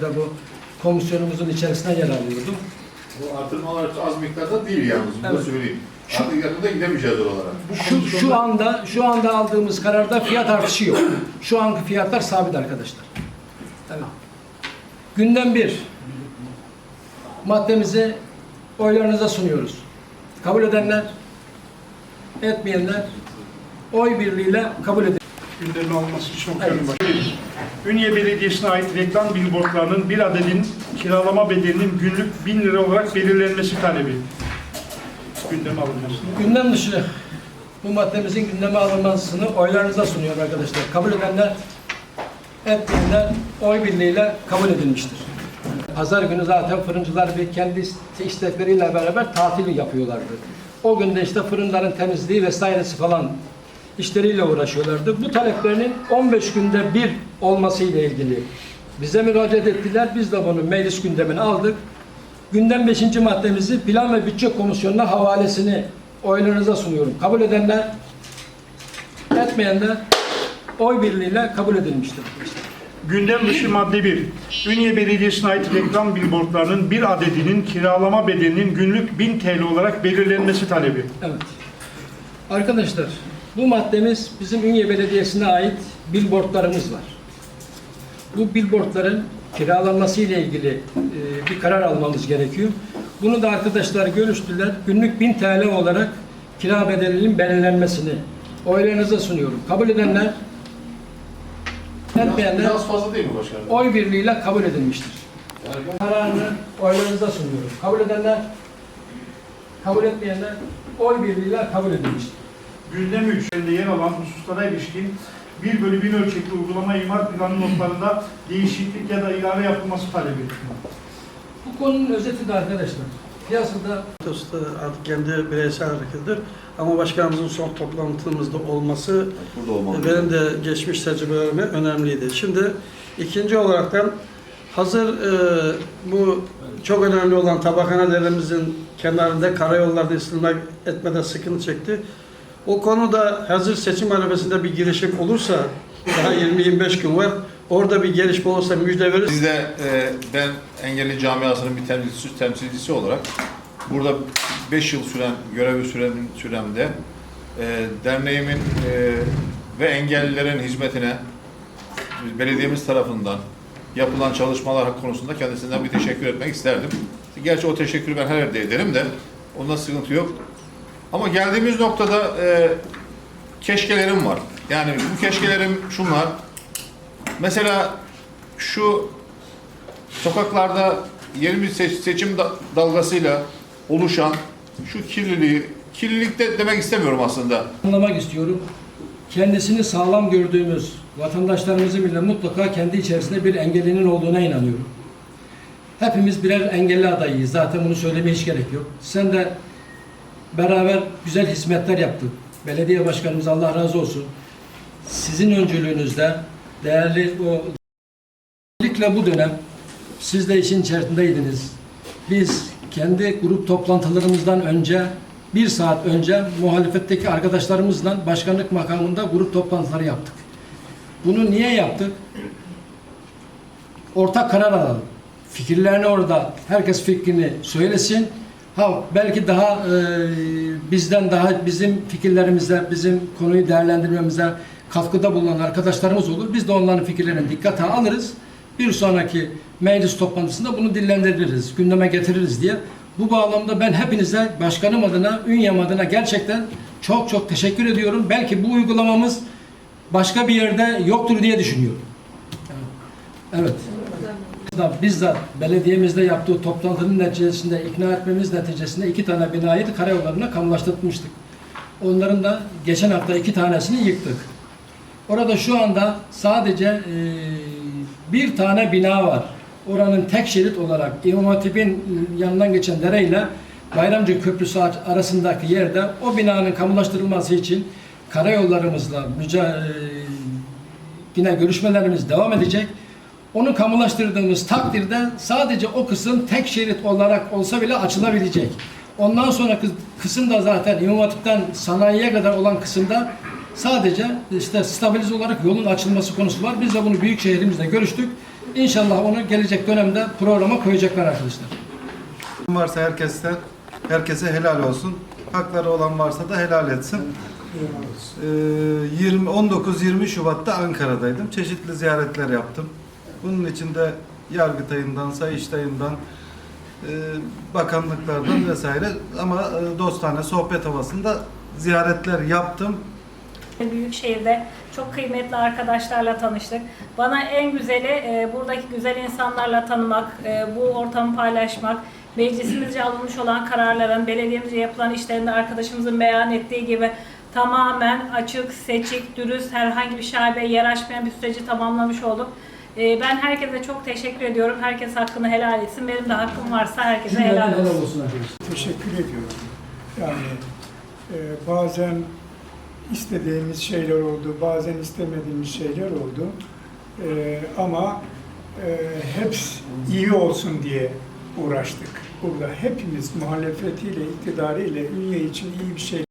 da bu komisyonumuzun içerisine yer alıyordum. Bu artırmalar az miktarda değil yalnız, bunu Evet. söyleyeyim. Artık yakında gidemeyeceğiz oralara. Şu, şu anda şu anda aldığımız kararda fiyat artışı yok. Şu anki fiyatlar sabit arkadaşlar. Tamam. Gündem bir. Maddemizi oylarınıza sunuyoruz. Kabul edenler, etmeyenler oy birliğiyle kabul edin. gündeme alması için Evet. okuyorum bak. Ünye Belediyesi'ne ait reklam billboardlarının bir adedin kiralama bedelinin günlük 1000 lira olarak belirlenmesi talebi. Gündeme alınması. Gündem dışı bu maddemizin gündeme alınmasını oylarınıza sunuyorum arkadaşlar. Kabul edenler, etmeyenler oy birliğiyle kabul edilmiştir. Pazar günü zaten fırıncılar bir kendi iste- istekleriyle beraber tatil yapıyorlardı. O günde işte fırınların temizliği vesairesi falan işleriyle uğraşıyorlardı. Bu taleplerinin 15 günde bir olması ile ilgili bize müracaat ettiler. Biz de bunu meclis gündemine aldık. Gündem 5. maddemizi Plan ve Bütçe Komisyonu'na havalesini oylarınıza sunuyorum. Kabul edenler, etmeyenler oy birliğiyle kabul edilmiştir. Gündem dışı madde 1. Ünye Belediyesi'ne ait reklam billboardlarının bir adedinin kiralama bedelinin günlük 1000 TL olarak belirlenmesi talebi. Evet. Arkadaşlar bu maddemiz bizim Ünye Belediyesi'ne ait billboardlarımız var. Bu billboardların kiralanması ile ilgili e, bir karar almamız gerekiyor. Bunu da arkadaşlar görüştüler. Günlük 1000 TL olarak kira bedelinin belirlenmesini oylarınıza sunuyorum. Kabul edenler, etmeyenler biraz fazla değil mi başkanım? oy birliğiyle kabul edilmiştir. Yani Kararını oylarınıza sunuyorum. Kabul edenler, kabul etmeyenler oy birliğiyle kabul edilmiştir. Gündem 3'ünde yer alan hususlara ilişkin 1 bölü 1000 ölçekli uygulama imar planı notlarında değişiklik ya da ilave yapılması talebi. Bu konunun özeti de arkadaşlar. Piyasada Dostu artık kendi bireysel hareketidir. Ama başkanımızın son toplantımızda olması burada benim de geçmiş tecrübelerime önemliydi. Şimdi ikinci olaraktan hazır e, bu çok önemli olan tabakhanelerimizin kenarında karayollarda istihdam etmede sıkıntı çekti. O konuda hazır seçim arifesinde bir girişim olursa daha 20-25 gün var. Orada bir gelişme olursa müjde veririz. Biz de e, ben engelli camiasının bir temsilcisi, temsilcisi olarak burada 5 yıl süren görevi süren süremde e, derneğimin e, ve engellilerin hizmetine belediyemiz tarafından yapılan çalışmalar konusunda kendisinden bir teşekkür etmek isterdim. Gerçi o teşekkürü ben her yerde ederim de onda sıkıntı yok. Ama geldiğimiz noktada e, keşkelerim var. Yani bu keşkelerim şunlar. Mesela şu sokaklarda yeni bir seç- seçim da- dalgasıyla oluşan şu kirliliği, kirlilik de demek istemiyorum aslında. anlamak istiyorum. Kendisini sağlam gördüğümüz vatandaşlarımızın bile mutlaka kendi içerisinde bir engellinin olduğuna inanıyorum. Hepimiz birer engelli adayıyız. Zaten bunu söylemeye hiç gerek yok. Sen de beraber güzel hizmetler yaptık. Belediye başkanımız Allah razı olsun. Sizin öncülüğünüzde değerli o özellikle bu dönem siz de işin içerisindeydiniz. Biz kendi grup toplantılarımızdan önce bir saat önce muhalefetteki arkadaşlarımızla başkanlık makamında grup toplantıları yaptık. Bunu niye yaptık? Ortak karar alalım. Fikirlerini orada herkes fikrini söylesin. Ha belki daha e, bizden daha bizim fikirlerimize, bizim konuyu değerlendirmemize katkıda bulunan arkadaşlarımız olur. Biz de onların fikirlerini dikkate alırız. Bir sonraki meclis toplantısında bunu dillendiririz, gündeme getiririz diye. Bu bağlamda ben hepinize başkanım adına, Ünyem adına gerçekten çok çok teşekkür ediyorum. Belki bu uygulamamız başka bir yerde yoktur diye düşünüyorum. Evet. Da bizzat belediyemizde yaptığı toplantının neticesinde ikna etmemiz neticesinde iki tane binayı karayollarına kamulaştırmıştık. Onların da geçen hafta iki tanesini yıktık. Orada şu anda sadece e, bir tane bina var. Oranın tek şerit olarak İmam Hatip'in yanından geçen dereyle Bayramcı Köprüsü arasındaki yerde o binanın kamulaştırılması için karayollarımızla müca- e, yine görüşmelerimiz devam edecek. Onu kamulaştırdığımız takdirde sadece o kısım tek şerit olarak olsa bile açılabilecek. Ondan sonra kısım da zaten İmam Hatip'ten sanayiye kadar olan kısımda sadece işte stabilize olarak yolun açılması konusu var. Biz de bunu büyük şehrimizde görüştük. İnşallah onu gelecek dönemde programa koyacaklar arkadaşlar. varsa herkesten herkese helal olsun. Hakları olan varsa da helal etsin. Ee, 20 19-20 Şubat'ta Ankara'daydım. Çeşitli ziyaretler yaptım. Bunun içinde Yargıtay'ından, Sayıştay'ından, e, bakanlıklardan vesaire ama e, dostane sohbet havasında ziyaretler yaptım. Büyükşehir'de çok kıymetli arkadaşlarla tanıştık. Bana en güzeli e, buradaki güzel insanlarla tanımak, e, bu ortamı paylaşmak, meclisimizce alınmış olan kararların, belediyemizce yapılan işlerinde arkadaşımızın beyan ettiği gibi tamamen açık, seçik, dürüst, herhangi bir şaibe yer açmayan bir süreci tamamlamış olduk. E, ben herkese çok teşekkür ediyorum. Herkes hakkını helal etsin. Benim de hakkım varsa herkese helal olsun. Helal olsun arkadaşlar. teşekkür ediyorum. Yani e, bazen istediğimiz şeyler oldu, bazen istemediğimiz şeyler oldu. E, ama e, hepsi iyi olsun diye uğraştık. Burada hepimiz muhalefetiyle, iktidarıyla ünye için iyi bir şey